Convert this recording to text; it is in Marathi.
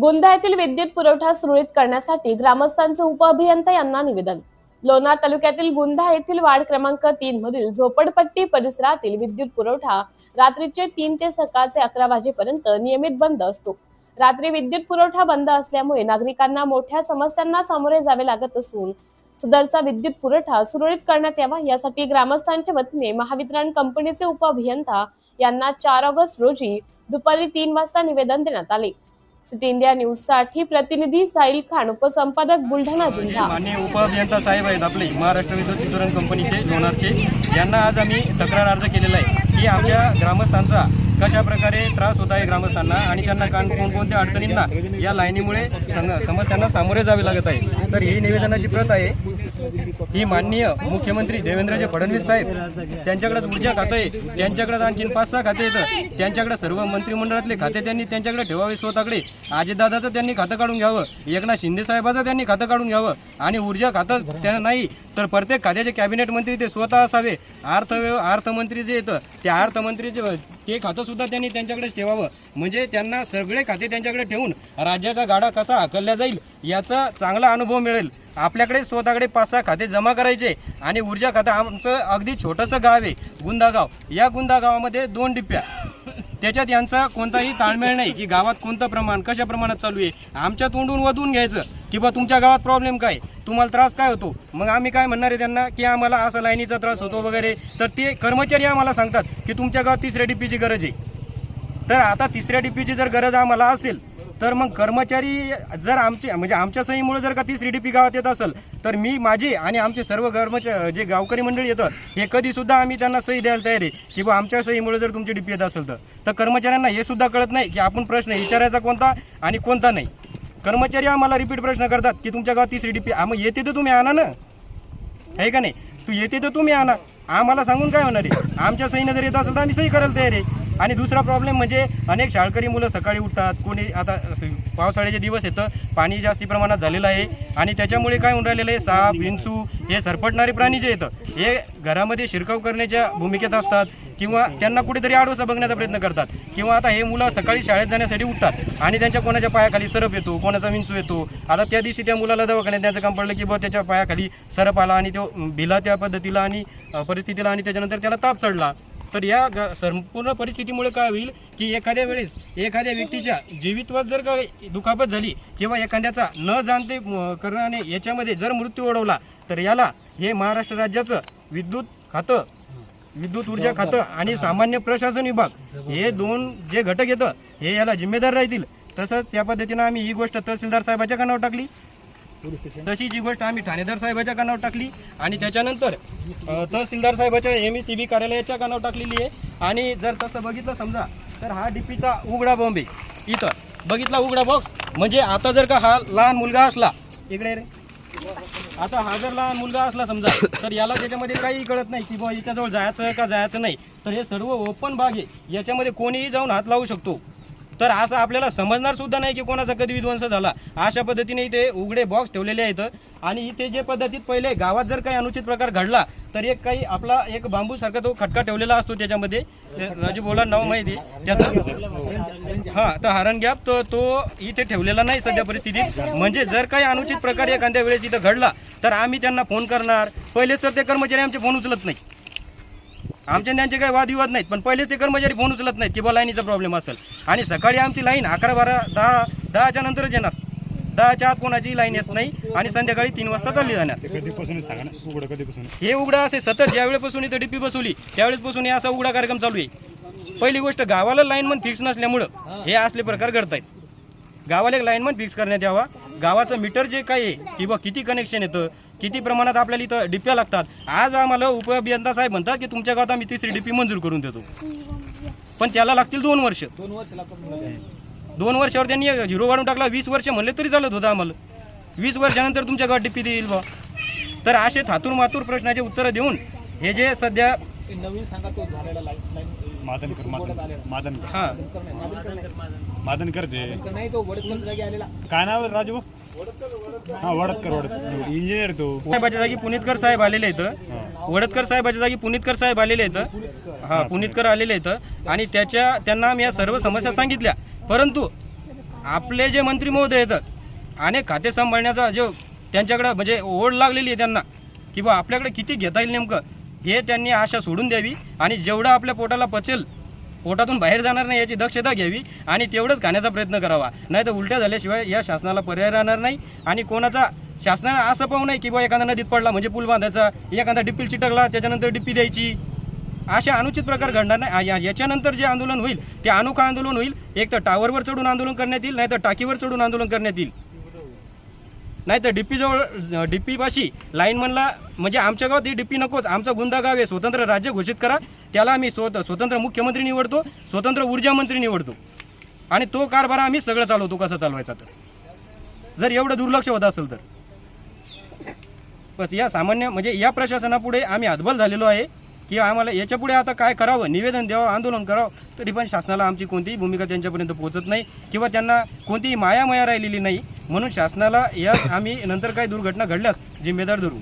गोंदा येथील विद्युत पुरवठा सुरळीत करण्यासाठी ग्रामस्थांचे उपअभियंता यांना निवेदन. लोणार तालुक्यातील गुंधा येथील वार्ड क्रमांक तीन मधील झोपडपट्टी परिसरातील विद्युत पुरवठा रात्रीचे तीन ते सकाळचे अकरा वाजेपर्यंत नियमित बंद असतो. रात्री विद्युत पुरवठा बंद असल्यामुळे नागरिकांना मोठ्या समस्यांना सामोरे जावे लागत असून सदरचा विद्युत पुरवठा सुरळीत करण्यात यावा यासाठी ग्रामस्थांच्या वतीने महावितरण कंपनीचे उपअभियंता यांना चार ऑगस्ट रोजी दुपारी तीन वाजता निवेदन देण्यात आले. सिटी इंडिया न्यूजसाठी प्रतिनिधी साहिल खान उपसंपादक बुलढाणा जिल्हा. माननीय उपअभियंता साहेब आहेत आपले महाराष्ट्र विद्युत वितरण कंपनीचे लोणारचे. यांना आज आम्ही तक्रार अर्ज केलेला आहे. की आमच्या ग्रामस्थांचा कशा प्रकारे त्रास होत आहे ग्रामस्थांना आणि त्यांना कान कोणकोणत्या अडचणींना या लाईनीमुळे संग- समस्यांना सामोरे जावे लागत आहे? तर ही निवेदनाची प्रत आहे. ही माननीय मुख्यमंत्री देवेंद्रजी फडणवीस साहेब. त्यांच्याकडे ऊर्जा खातं आहे. त्यांच्याकडे आणखीन पाच सहा खाते येतं. त्यांच्याकडे सर्व मंत्रिमंडळातले खाते त्यांनी त्यांच्याकडे ठेवावे स्वतःकडे. अजितदादाचं त्यांनी खातं काढून घ्यावं. एकनाथ शिंदे साहेबाचं त्यांनी खातं काढून घ्यावं. आणि ऊर्जा खातं त्यांना नाही तर प्रत्येक खात्याचे कॅबिनेट मंत्री ते स्वतः असावे. अर्थव्यव अर्थमंत्री जे येतं त्या अर्थमंत्रीचे ते खातं सुद्धा त्यांनी त्यांच्याकडेच ठेवावं. म्हणजे त्यांना सगळे खाते त्यांच्याकडे ठेवून राज्याचा गाडा कसा आकलला जाईल याचा चांगला अनुभव मिळेल. आपल्याकडे स्वतःकडे पाच सहा खाते जमा करायचे आणि ऊर्जा खातं आमचं अगदी छोटंसं गाव आहे गुंदागाव. या गुंदा गावामध्ये दोन डिप्प्या त्याच्यात यांचा कोणताही ताळमेळ नाही की गावात कोणतं प्रमाण कशा प्रमाणात चालू आहे? आमच्या तोंडून वधून घ्यायचं. की बा तुमच्या गावात प्रॉब्लेम काय? तुम्हाला त्रास काय होतो? मग आम्ही काय म्हणणार आहे त्यांना की आम्हाला असा लाईनीचा त्रास होतो वगैरे. तर ते कर्मचारी आम्हाला सांगतात की तुमच्या गावात तिसऱ्या डीपीची गरज आहे. तर आता तिसऱ्या डीपीची जर गरज आम्हाला असेल तर मग कर्मचारी जर आमचे म्हणजे आमच्या सहीमुळे जर का तिसरी डी पी गावात येत असेल तर मी माझी आणि आमचे सर्व कर्मचारी जे गावकरी मंडळी येतं हे कधीसुद्धा आम्ही त्यांना सही द्यायला तयार आहे. की बा आमच्या सहीमुळे जर तुमची डी पी येत असेल तर. तर कर्मचाऱ्यांना हे सुद्धा कळत नाही की आपण प्रश्न विचारायचा कोणता आणि कोणता नाही. कर्मचारी आम्हाला रिपीट प्रश्न करतात की तुमच्या गावात तिसरी डीपी मग येते तर तुम्ही आणा ना. आहे का नाही? तू येते तर तुम्ही आणा. आम्हाला सांगून काय होणार आहे? आमच्या सहीनं जर येत असेल तर आम्ही सही करायला तयार आहे. आणि दुसरा प्रॉब्लेम म्हणजे अनेक शाळकरी मुलं सकाळी उठतात. कोणी आता पावसाळ्याचे दिवस येतं पाणी जास्ती प्रमाणात झालेलं आहे. आणि त्याच्यामुळे काय होऊन राहिलेलं आहे? साप विंचू हे सरपटणारे प्राणी जे येतं हे घरामध्ये शिरकाव करण्याच्या भूमिकेत असतात. किंवा त्यांना कुठेतरी आडोसा बघण्याचा प्रयत्न करतात. किंवा आता हे मुलं सकाळी शाळेत जाण्यासाठी उठतात आणि त्यांच्या कोणाच्या पायाखाली सरप येतो कोणाचा विंचू येतो. आता त्या दिवशी त्या मुलाला दवाखान्यात त्यांचं काम पडलं की बा त्याच्या पायाखाली सरप आला आणि तो भिला त्या पद्धतीला आणि परिस्थितीला आणि त्याच्यानंतर त्याला ताप चढला. तर या ग- संपूर्ण परिस्थितीमुळे काय होईल की एखाद्या वेळेस एखाद्या व्यक्तीच्या जीवितवात जर का दुखापत झाली किंवा एखाद्याचा न जाणते करणाने याच्यामध्ये जर मृत्यू ओढवला तर याला हे महाराष्ट्र राज्याचं विद्युत खातं विद्युत ऊर्जा खातं आणि सामान्य प्रशासन विभाग हे दोन जे घटक येतं हे याला जिम्मेदार राहतील. तसंच त्या पद्धतीनं आम्ही ही गोष्ट तहसीलदार साहेबाच्या कानावर टाकली. तशीच ही गोष्ट आम्ही ठाणेदार साहेबाच्या कानावर टाकली आणि त्याच्यानंतर तहसीलदार साहेबाच्या एम ई सी बी कार्यालयाच्या कानावर टाकलेली आहे. आणि जर तसं बघितलं समजा तर हा डीपीचा उघडा बॉम्बे इथं बघितला उघडा बॉक्स म्हणजे आता जर का हा लहान मुलगा असला इकडे रे. आता हा जर लहान मुलगा असला समजा तर याला त्याच्यामध्ये काही कळत नाही की बुवा याच्याजवळ जायचं का जायचं नाही तर हे सर्व ओपन भाग आहे. याच्यामध्ये कोणीही जाऊन हात लावू शकतो. तर असं आपल्याला समजणार सुद्धा नाही की कोणाचा कधी विध्वंस झाला. अशा पद्धतीने इथे उघडे बॉक्स ठेवलेले आहेत. आणि इथे जे पद्धतीत पहिले गावात जर काही अनुचित प्रकार घडला तर एक काही आपला एक बांबू सारखा तो खटका ठेवलेला असतो त्याच्यामध्ये. राजू बोला नाव माहिती त्याचं हा तर हरण गॅप तो तो इथे ठेवलेला नाही सध्या परिस्थितीत. म्हणजे जर काही अनुचित प्रकार एखाद्या वेळेस इथं घडला तर आम्ही त्यांना फोन करणार. पहिलेच तर ते कर्मचारी आमचे फोन उचलत नाही आमचे आणि त्यांचे काही वादविवाद नाहीत पण पहिलेच ते कर्मचारी फोन उचलत नाहीत की बा लाईनीचा प्रॉब्लेम असेल. आणि सकाळी आमची लाईन अकरा बारा दहा दहाच्या नंतरच येणार. दहाच्या आत कोणाची लाईन येत नाही आणि संध्याकाळी तीन वाजता चालली जाणार. कधीपासून सांगा ना उघडं कधीपासून? हे उघडा असे सतत ज्या वेळेपासून इथं डीपी बसवली त्यावेळेसपासून हे असा उघडा कार्यक्रम चालू आहे. पहिली गोष्ट गावाला लाईनमन फिक्स नसल्यामुळं हे असले प्रकार घडत आहेत गावाला एक लाईनमन फिक्स करण्यात यावा. गावाचं मीटर जे काय आहे किंवा किती कनेक्शन येतं किती प्रमाणात आपल्याला इथं डिप्या लागतात आज आम्हाला उपअभियंता साहेब म्हणतात की तुमच्या गावात आम्ही तिसरी डिपी मंजूर करून देतो. पण त्याला लागतील दोन वर्ष. दोन वर्षावर त्यांनी झिरो वाढून टाकला वीस वर्ष म्हणले तरी चालत होतं आम्हाला. वीस वर्षानंतर तुमच्या गावात डिपी देईल बा. तर असे थातूर मातूर प्रश्नाचे उत्तरं देऊन हे जे सध्या नवीन सांगा तो झालेला लाईन मादनकर मादन मादनकर. हां. मादनकर जे. नाही तो वडकर जागी आलेला काय नाव आहे राजू? हा वडतकर वडतकर. इंजिनियर तो. साहेबाच्या जागी पुणेतकर साहेब आलेले आहेत. वडतकर साहेबाच्या जागी पुणेतकर साहेब आलेले आहेत. हा पुणेतकर आलेले आहेत. आणि त्याच्या त्यांना आम्ही या सर्व समस्या सांगितल्या. परंतु आपले जे मंत्री महोदय येतात अनेक खाते सांभाळण्याचा जो त्यांच्याकडं म्हणजे ओढ लागलेली आहे त्यांना की बा आपल्याकडे किती घेता येईल नेमकं? हे त्यांनी आशा सोडून द्यावी आणि जेवढं आपल्या पोटाला पचेल पोटातून बाहेर जाणार नाही याची दक्षता घ्यावी आणि तेवढंच खाण्याचा प्रयत्न करावा. नाही तर उलट्या झाल्याशिवाय या शासनाला पर्याय राहणार नाही आणि कोणाचा शासनानं असं पाहू नये की बा एखादा नदीत पडला म्हणजे पूल बांधायचा एखादा डिप्पील चिटकला त्याच्यानंतर डिप्पी द्यायची. असे अनुचित प्रकार घडणार नाही. या- याच्यानंतर जे आंदोलन होईल ते अनोखं आंदोलन होईल. एक तर टावरवर चढून आंदोलन करण्यात येईल नाही तर टाकीवर चढून आंदोलन करण्यात येईल. नाही तर डीपीजवळ डीपीपाशी लाईनमनला म्हणजे आमच्या गावात ही डीपी नकोच. आमचं गुंदा गाव आहे. स्वतंत्र राज्य घोषित करा. त्याला आम्ही स्वत स्वतंत्र मुख्यमंत्री निवडतो स्वतंत्र ऊर्जा मंत्री निवडतो. आणि तो कारभार आम्ही सगळं चालवतो कसा चालवायचा तर. जर एवढं दुर्लक्ष होत असेल तर. बस या सामान्य म्हणजे या प्रशासनापुढे आम्ही हतबल झालेलो आहे की आम्हाला याच्यापुढे आता काय करावं निवेदन द्यावं आंदोलन करावं तरी पण शासनाला आमची कोणतीही भूमिका त्यांच्यापर्यंत पोहोचत नाही किंवा त्यांना कोणतीही मायामया राहिलेली नाही. म्हणून शासनाला या आम्ही नंतर काही दुर्घटना घडल्यास जिम्मेदार धरू.